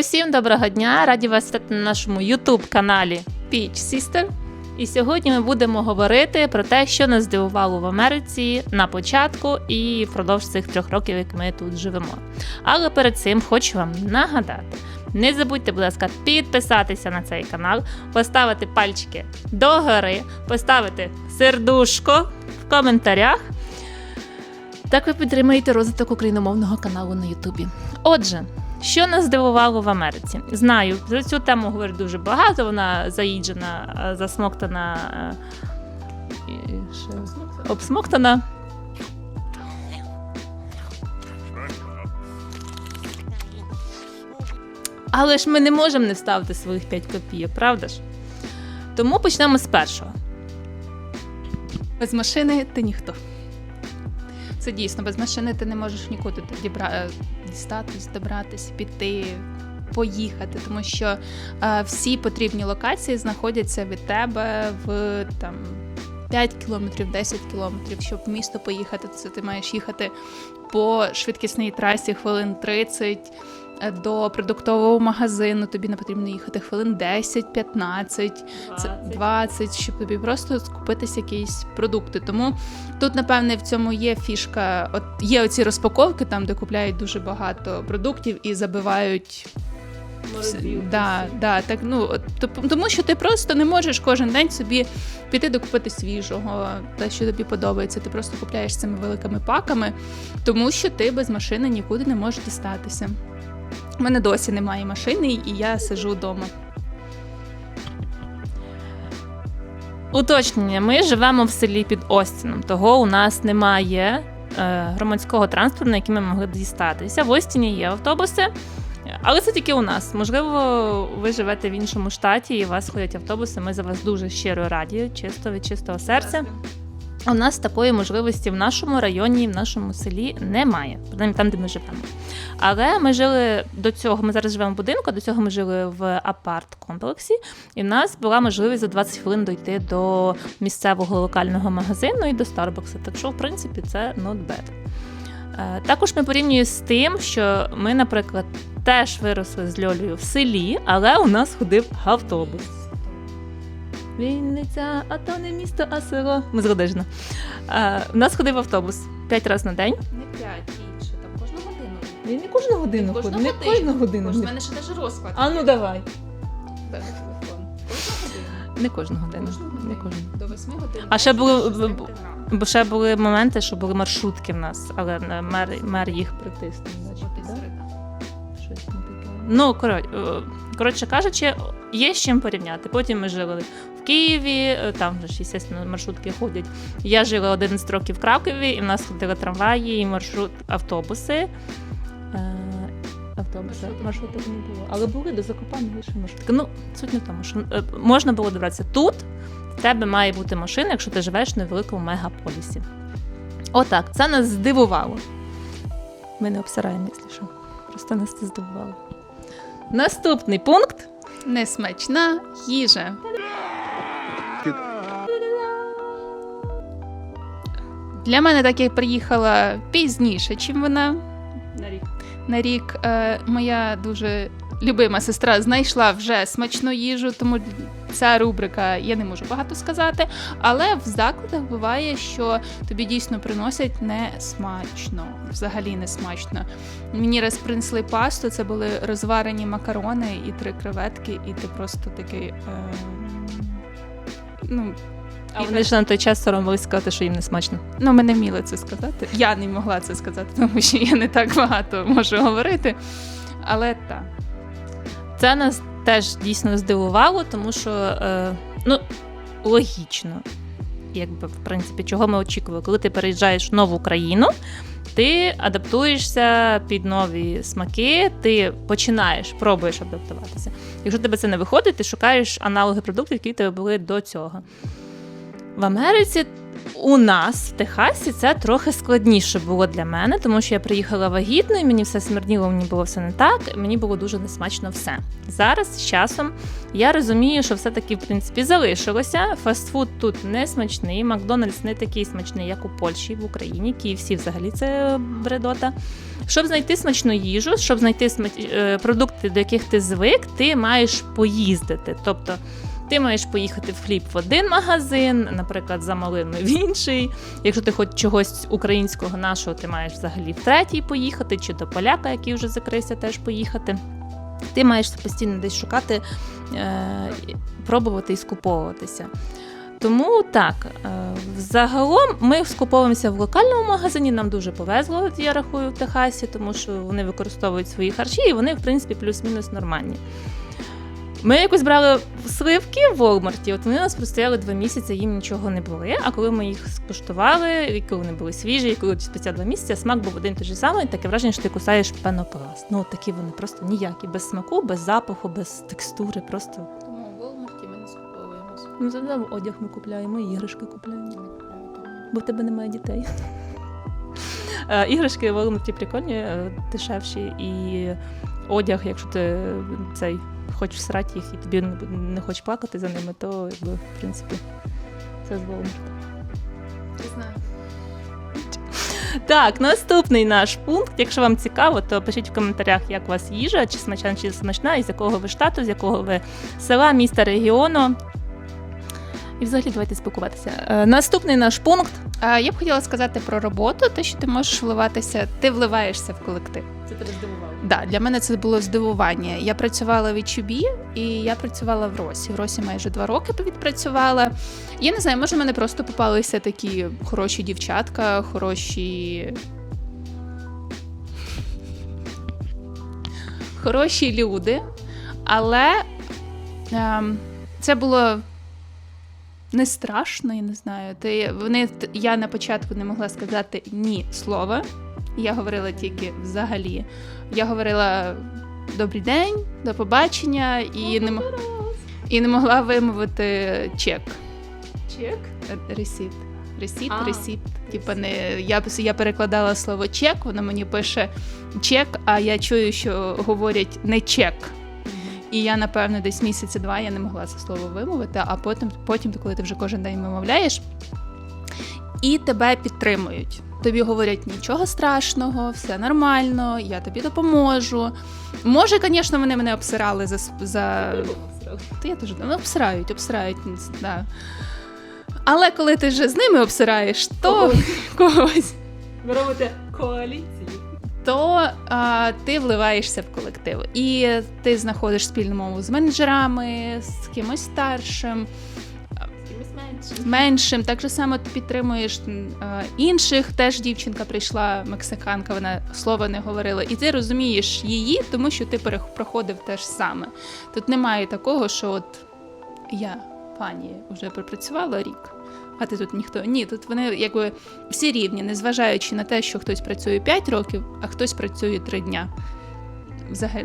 Усім доброго дня! Раді вас вітати на нашому YouTube каналі Peach Sister. І сьогодні ми будемо говорити про те, що нас здивувало в Америці на початку і впродовж цих трьох років, як ми тут живемо. Але перед цим хочу вам нагадати: не забудьте, будь ласка, підписатися на цей канал, поставити пальчики догори, поставити сердушко в коментарях. Так ви підтримаєте розвиток україномовного каналу на Ютубі. Отже, що нас здивувало в Америці? Знаю, за цю тему говорять дуже багато. Вона заїджена, е, засмоктана, е, обсмоктана. Але ж ми не можемо не ставити своїх 5 копійок, правда ж? Тому почнемо з першого. Без машини ти ніхто. Це дійсно, без машини ти не можеш нікуди дібра... дістатись, добратись, піти, поїхати, тому що е, всі потрібні локації знаходяться від тебе в там. 5 кілометрів, 10 кілометрів, щоб в місто поїхати, це ти маєш їхати по швидкісній трасі хвилин 30 е, до продуктового магазину. Тобі не потрібно їхати хвилин 10-15 це 20, щоб тобі просто скупитись якісь продукти. Тому тут, напевне, в цьому є фішка. От є оці розпаковки, там де купляють дуже багато продуктів і забивають. Да, да, так, ну, тому що ти просто не можеш кожен день собі піти докупити свіжого, те, що тобі подобається. Ти просто купляєш цими великими паками, тому що ти без машини нікуди не можеш дістатися. У мене досі немає машини, і я сиджу вдома. Уточнення: ми живемо в селі під Остіном, того у нас немає е, громадського транспорту, на який ми могли дістатися. В Остіні є автобуси, але це тільки у нас. Можливо, ви живете в іншому штаті і вас ходять автобуси. Ми за вас дуже щиро раді, чисто від чистого серця. У нас такої можливості в нашому районі, в нашому селі немає, принаймні там, де ми живемо. Але ми жили до цього. Ми зараз живемо в будинку. До цього ми жили в апарт-комплексі, і в нас була можливість за 20 хвилин дойти до місцевого локального магазину і до Старбакса. Так що, в принципі, це not bad. Е, Також ми порівнюємо з тим, що ми, наприклад, теж виросли з Льолею в селі, але у нас ходив автобус. Вінниця, а то не місто, а село. Ми з. Е, У нас ходив автобус 5 разів на день. Не п'ять інше, там кожну годину. Він не кожну годину ходить. Не кожну годину. Ж мене ще теж розклад. А ну давай. Не кожну годину. Не кожну. До 8 годин. А ще були- 6 б- б- грам. Бо ще були моменти, що були маршрутки в нас, але е, мер, мер їх притиснув. да? Щось не таке. Ну, коротше, коротше кажучи, є з чим порівняти. Потім ми жили в Києві, е, там же ж, звісно, маршрутки ходять. Я жила 11 років в Кракові, і в нас ходили трамваї, і маршрут, автобуси. Автобуси, Маршруток маршруток не було. Але були до Закопання лише маршрутки. Ну, суть не в тому, що е, можна було добратися тут. В тебе має бути машина, якщо ти живеш в невеликому мегаполісі. Отак, це нас здивувало. Ми не обсираємо, якщо що. Просто нас це здивувало. Наступний пункт. Несмачна їжа. Для мене так я приїхала пізніше, чим вона. На рік. Е, моя дуже любима сестра знайшла вже смачну їжу, тому ця рубрика я не можу багато сказати. Але в закладах буває, що тобі дійсно приносять не смачно, взагалі не смачно. Мені раз принесли пасту, це були розварені макарони і три креветки, і ти просто такий. Е, ну, А вони ж на той час соромились сказати, що їм не смачно. Ну, ми не вміли це сказати. Я не могла це сказати, тому що я не так багато можу говорити. Але так. Це нас теж дійсно здивувало, тому що е, ну, логічно, якби в принципі, чого ми очікували, коли ти переїжджаєш в нову країну, ти адаптуєшся під нові смаки, ти починаєш, пробуєш адаптуватися. Якщо тебе це не виходить, ти шукаєш аналоги продуктів, які тебе були до цього. В Америці у нас в Техасі це трохи складніше було для мене, тому що я приїхала вагітною, мені все смерділо, мені було все не так, і мені було дуже несмачно все. Зараз з часом я розумію, що все-таки в принципі залишилося. Фастфуд тут не смачний, Макдональдс не такий смачний, як у Польщі, в Україні. KFC взагалі це бредота. Щоб знайти смачну їжу, щоб знайти смач- е, продукти, до яких ти звик, ти маєш поїздити. Тобто ти маєш поїхати в хліб в один магазин, наприклад, за малиною в інший. Якщо ти хоч чогось українського нашого, ти маєш взагалі в третій поїхати, чи до поляка, який вже закрився, теж поїхати. Ти маєш постійно десь шукати, е, пробувати і скуповуватися. Тому так, е, загалом ми скуповуємося в локальному магазині. Нам дуже повезло, я рахую, в Техасі, тому що вони використовують свої харчі і вони, в принципі, плюс-мінус нормальні. Ми якось брали сливки в Волмарті, от вони у нас простояли два місяці, їм нічого не були. А коли ми їх скуштували, і коли вони були свіжі, і коли спустя два місяці, смак був один той же самий, таке враження, що ти кусаєш пенопласт. Ну, такі вони просто ніякі, без смаку, без запаху, без текстури, просто. Тому в Walmart ми не скуповуємося. Ну, завжди одяг ми купляємо, і іграшки купляємо. Бо в тебе немає дітей. Е, Іграшки в Walmart прикольні, е, дешевші, і одяг, якщо ти цей хочеш срати їх і тобі не, хочеш плакати за ними, то якби, в принципі, це з Не знаю. Так, наступний наш пункт. Якщо вам цікаво, то пишіть в коментарях, як у вас їжа, чи смачна, чи смачна, і з якого ви штату, з якого ви села, міста, регіону. І взагалі давайте спілкуватися. Е, Наступний наш пункт. Я б хотіла сказати про роботу, те, що ти можеш вливатися, ти вливаєшся в колектив. Це тебе здивувало. Да, для мене це було здивування. Я працювала в HUB і я працювала в Росі. В Росі майже два роки відпрацювала. Я не знаю, може, в мене просто попалися такі хороші дівчатка, хороші. Хороші люди. Але ем, це було не страшно, я не знаю. Ти, вони, я на початку не могла сказати ні слова. Я говорила тільки взагалі. Я говорила добрий день, до побачення і не, і не могла вимовити чек. Чек. Е, Ресіт. Ресіт, А, ресіт. Типа не я, я перекладала слово чек, воно мені пише чек, а я чую, що говорять не чек. І я, напевно, десь місяці два я не могла це слово вимовити, а потім, потім, коли ти вже кожен день вимовляєш, і тебе підтримують. Тобі говорять нічого страшного, все нормально, я тобі допоможу. Може, звісно, вони мене обсирали за, за... Та я теж ну, обсирають, обсирають. Да. Але коли ти вже з ними обсираєш, то когось Ви робите коаліції. То а, ти вливаєшся в колектив. І ти знаходиш спільну мову з менеджерами, з кимось старшим, меншим. Так же само ти підтримуєш а, інших. Теж дівчинка прийшла, мексиканка, вона слова не говорила. І ти розумієш її, тому що ти проходив те ж саме. Тут немає такого, що от я, пані, вже пропрацювала рік. А ти тут ніхто. Ні, тут вони якби всі рівні, незважаючи на те, що хтось працює 5 років, а хтось працює 3 дня. Взагалі,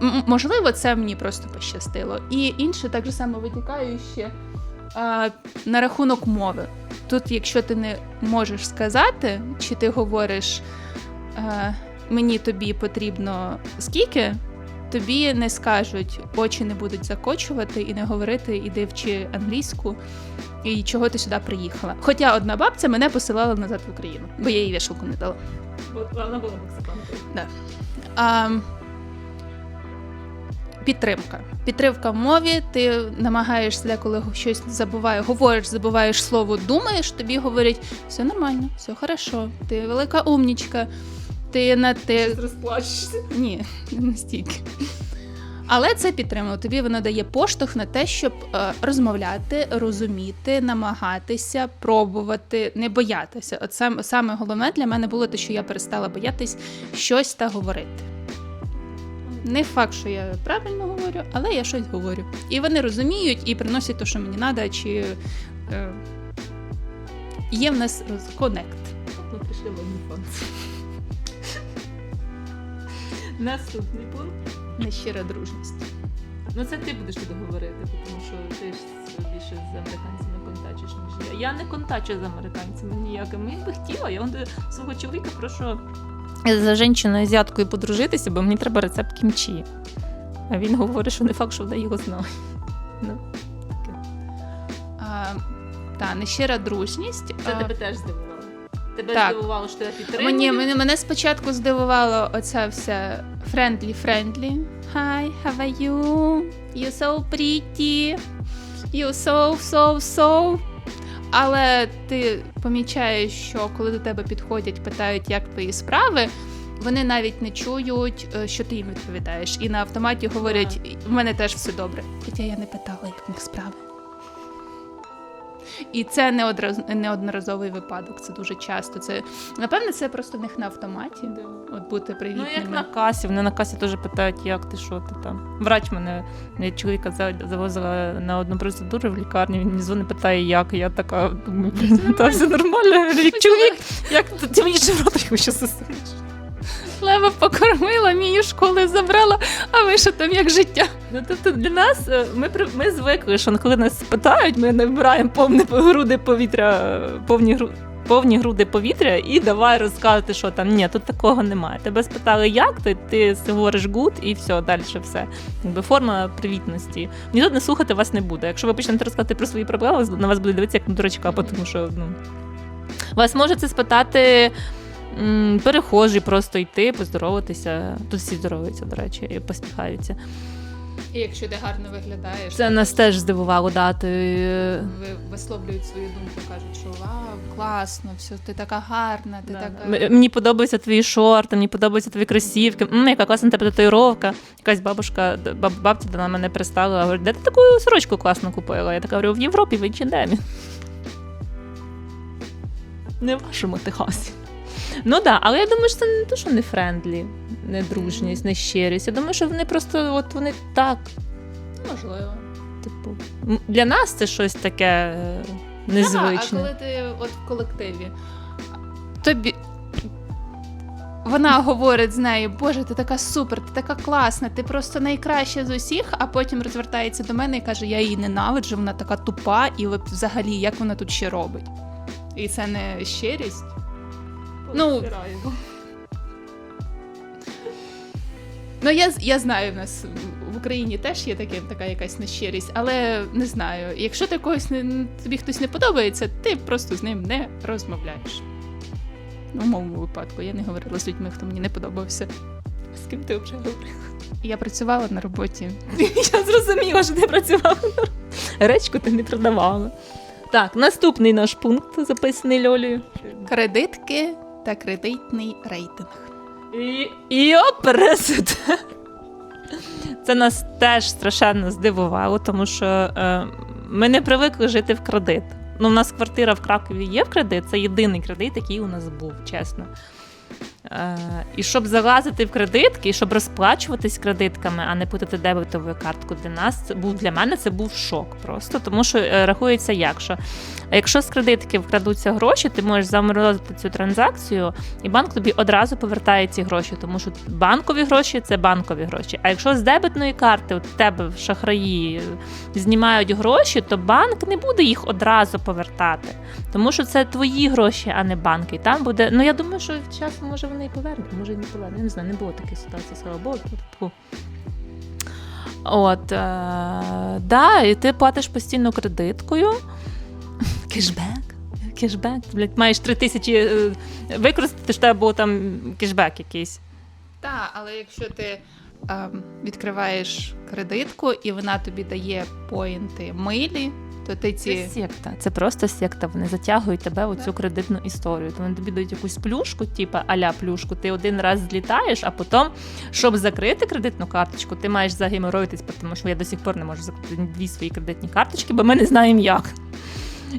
ну, можливо, це мені просто пощастило. І інше так же само витікає ще а, на рахунок мови. Тут, якщо ти не можеш сказати, чи ти говориш а, мені тобі потрібно скільки, тобі не скажуть, очі не будуть закочувати і не говорити, іди вчи англійську. І чого ти сюди приїхала? Хоча одна бабця мене посилала назад в Україну, бо я їй вішалку не дала. Вона була мексиканкою. А, підтримка. Підтримка в мові. Ти намагаєшся деколи щось забуває, говориш, забуваєш слово, думаєш, тобі говорять, все нормально, все хорошо, ти велика умнічка, ти на ти. розплачешся. Ні, не настільки. Але це підтримує. Тобі воно дає поштовх на те, щоб е, розмовляти, розуміти, намагатися, пробувати, не боятися. От сам, саме головне для мене було те, що я перестала боятись щось та говорити. Не факт, що я правильно говорю, але я щось говорю. І вони розуміють і приносять те, що мені треба, чи е, є в нас коннект. Ми прийшли в OnlyFans. Наступний пункт. Нещира дружність. Ну це ти будеш туди говорити, тому що ти ж більше з американцями контачиш, ніж я. Я не контачу з американцями ніякими. Я би хотіла, я до свого чоловіка прошу за жінкою азіаткою подружитися, бо мені треба рецепт кімчі. А він говорить, що не факт, що вона його знає. Ну, А, та, нещира дружність. це а, тебе теж здивувало. Тебе Так. здивувало, що тебе підтримують. Мені, мене, мене спочатку здивувало оця вся friendly friendly. Hi, how are you? You so pretty. You so, so, so. Але ти помічаєш, що коли до тебе підходять, питають, як твої справи, вони навіть не чують, е, що ти їм відповідаєш. І на автоматі говорять, в мене теж все добре. Хоча я не питала, як в них справи. І це не одраз... неодноразовий випадок, це дуже часто. Це напевне, це просто в них на автоматі. От бути Ну, як на касі, вони на касі теж питають, як ти, що ти там. Врач мене, мене чоловіка завозила на одну процедуру в лікарні, він мені питає, як. Я така, думаю, «Блін, та все нормально. Я чоловік, як ти- мені ще в рота його ще сосиш? Лева покормила, мій школи забрала, а ви що там як життя? Ну, тобто для нас е, ми, ми звикли, що коли нас питають, ми набираємо повні груди повітря, повні гру. Повні груди повітря і давай розказувати, що там. Ні, тут такого немає. Тебе спитали, як ти, ти говориш гуд і все, далі все. Якби форма привітності. Ніхто не слухати вас не буде. Якщо ви почнете розказувати про свої проблеми, на вас буде дивитися як на дурачка, тому що ну. Вас може це спитати перехожі, просто йти, поздороватися. Тут всі здоровуються, до речі, і посміхаються. І якщо ти гарно виглядаєш, Це нас теж здивувало дати. ви висловлюють свою думку, кажуть, що вау, класно, все, ти така гарна, ти Да, така. да. Мені подобаються твої шорти, мені подобаються твої кросівки. М, яка класна тебе татуїровка. Якась бабушка, баб, бабця до мене пристала. Говорить, де ти таку сорочку класно купила? Я така говорю, в Європі, в H&M. Не в вашому Техасі. Ну так, да, але я думаю, що це не те, що не френдлі, не дружність, не щирість. Я думаю, що вони просто от вони так, Можливо. типу. м, Для нас це щось таке е, А коли ти от в колективі, тобі. Вона говорить з нею, Боже, ти така супер, ти така класна, ти просто найкраща з усіх, а потім розвертається до мене і каже, я її ненавиджу, вона така тупа, і от взагалі як вона тут ще робить. І це не щирість. Ну, Ну, я, я знаю, в нас в Україні теж є таке, така якась нещирість, але не знаю. Якщо ти когось не, тобі хтось не подобається, ти просто з ним не розмовляєш. В моєму випадку, я не говорила з людьми, хто мені не подобався. З ким ти взагалі говорила? Я працювала на роботі. Я зрозуміла, що ти працювала. на Речку ти не продавала. Так, наступний наш пункт записаний Льолею. Кредитки та кредитний рейтинг. І, і президент. Це нас теж страшенно здивувало, тому що е, ми не привикли жити в кредит. Ну, у нас квартира в Кракові є в кредит, це єдиний кредит, який у нас був, чесно. Е, і щоб залазити в кредитки, і щоб розплачуватись кредитками, а не платити дебетовою карткою для нас, це був для мене це був шок просто. Тому що е, рахується як, що якщо з кредитки вкрадуться гроші, ти можеш заморозити цю транзакцію, і банк тобі одразу повертає ці гроші, тому що банкові гроші це банкові гроші. А якщо з дебетної карти у тебе в шахраї знімають гроші, то банк не буде їх одразу повертати, тому що це твої гроші, а не банки. Там буде. Ну я думаю, що часом може вони і повернуть, може і не повернуть. Я не знаю, не було такої ситуації, слава Богу. Тьфу. От, е, да, і ти платиш постійно кредиткою. Кешбек. Кешбек. Блядь, маєш три тисячі е, використати, в тебе був там кешбек якийсь. Так, але якщо ти ем, відкриваєш кредитку і вона тобі дає поінти милі, то ти Це секта. Це просто секта. Вони затягують тебе в цю кредитну історію. То вони тобі дають якусь плюшку, типу аля плюшку. Ти один раз злітаєш, а потім, щоб закрити кредитну карточку, ти маєш загеморроїтись, тому що я до сих пор не можу закрити дві свої кредитні карточки, бо ми не знаємо як.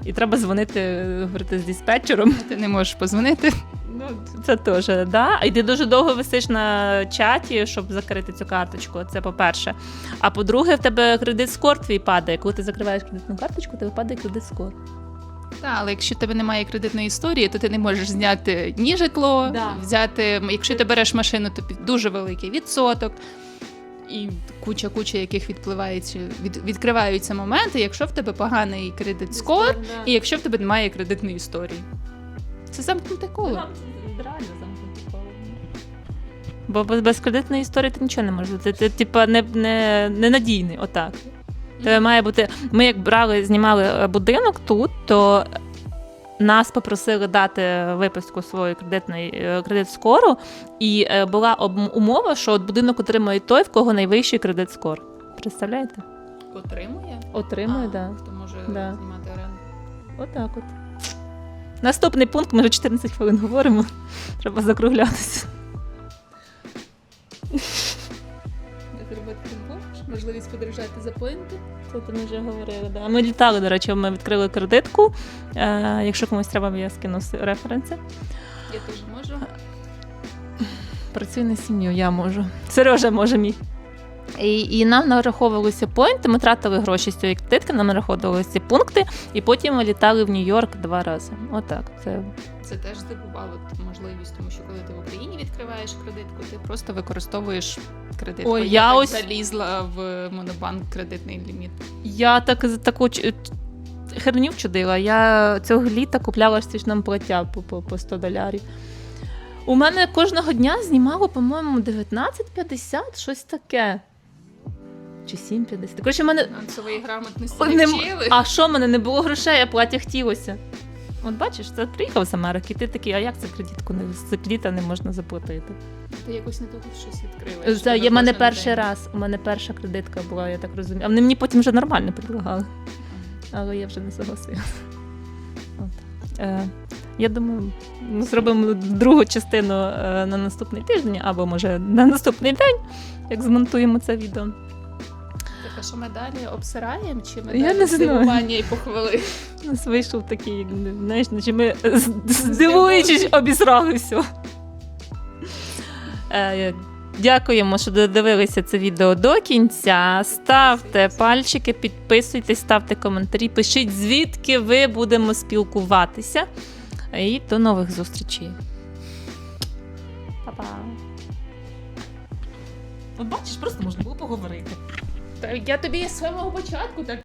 І треба дзвонити, говорити з диспетчером. Ти не можеш позвонити. Ну, це теж, да. І ти дуже довго висиш на чаті, щоб закрити цю карточку. Це по-перше. А по-друге, в тебе кредит скор твій падає. Коли ти закриваєш кредитну карточку, тебе падає кредит скор. Так, але якщо в тебе немає кредитної історії, то ти не можеш зняти ні житло, Да. взяти. Якщо ти береш машину, то дуже великий відсоток. І куча куча яких відпливають, від, відкриваються моменти, якщо в тебе поганий кредит скор, і якщо в тебе немає кредитної історії. Це замкнуте коло. Реально замкнуте коло. Бо без, без кредитної історії ти нічого не можеш. Ти, ти типа не, не, ненадійний, отак. Тебе має бути. Ми як брали, знімали е, будинок тут, то нас попросили дати виписку своєї кредитної е, кредит скору, і е, була умова, що от будинок отримує той, в кого найвищий кредит скор. Представляєте? Отримує? Отримує, так. Хто може Да. знімати оренду? Отак от. Наступний пункт, ми вже 14 хвилин говоримо. Треба закруглятися. Можливість подорожати за поінти. Це ти ми вже говорили. Да. Ми літали, до речі, ми відкрили кредитку. Е, якщо комусь треба, я скину референси. Я теж можу. Працюй на сім'ю, я можу. Сережа може мій. І, і нам нараховувалися поінти, ми тратили гроші з цієї кредитки, нам нараховувалися пункти, і потім ми літали в Нью-Йорк два рази. Отак. Це Це теж здивувало можливість, тому що коли ти в Україні відкриваєш кредитку, ти просто використовуєш кредитку. Ой, я, я ось- залізла в монобанк кредитний ліміт. Я так таку херню вчудила. Я цього літа купляла нам плаття по, по, по 100 долярів. У мене кожного дня знімало, по-моєму, 19,50, щось таке. Чи 7,50. Коротше, в мене. Фінансової грамотності не вчили. А що в мене не було грошей, а плаття хотілося. От бачиш, це приїхав з Америки, ти такий, а як це кредитку не з кредита не можна заплатити? Ти якось не тут щось відкрила. Це є в мене перший раз. У мене перша кредитка була, я так розумію. А вони мені потім вже нормально предлагали. але я вже не согласилася. От. Е, я думаю, ми зробимо другу частину е, на наступний тиждень, або може на наступний день, як змонтуємо це відео. Так, а що ми далі обсираємо, чи ми Я далі не знаю. здивування і похвали? У нас вийшов такий, як, знаєш, наче ми з- здивуючись обісрали все. Е, Дякуємо, що додивилися це відео до кінця. Ставте пальчики, підписуйтесь, ставте коментарі, пишіть, звідки ви будемо спілкуватися. І до нових зустрічей. Па-па. От бачиш, просто можна було поговорити. Та я тобі з самого початку так